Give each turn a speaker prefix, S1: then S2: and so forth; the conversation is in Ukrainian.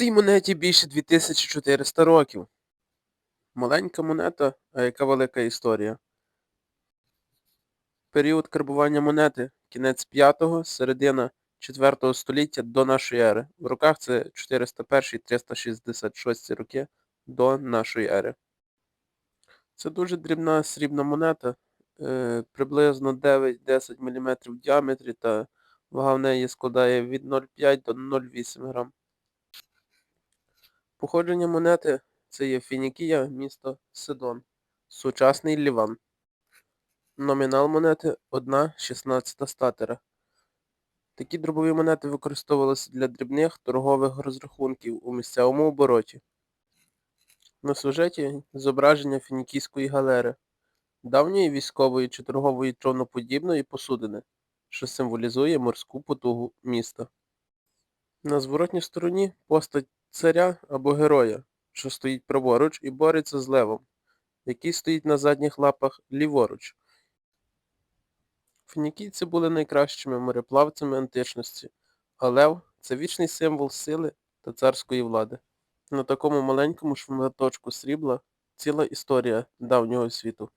S1: Цій монеті більше 2400 років. Маленька монета, а яка велика історія. Період карбування монети кінець 5-го, середина 4 століття до нашої ери. В роках це 401-366 роки до нашої ери. Це дуже дрібна срібна монета, е, приблизно 9-10 мм в діаметрі та вага в неї складає від 0,5 до 0,8 грам. Походження монети це є Фінікія, місто Сидон, сучасний Ліван. Номінал монети 1 16 статера. Такі дробові монети використовувалися для дрібних торгових розрахунків у місцевому обороті. На сюжеті зображення фінікійської галери, давньої військової чи торгової троноподібної посудини, що символізує морську потугу міста. На зворотній стороні постать царя або героя, що стоїть праворуч і бореться з левом, який стоїть на задніх лапах ліворуч. Фінікійці були найкращими мореплавцями античності, а лев це вічний символ сили та царської влади. На такому маленькому шматочку срібла ціла історія давнього світу.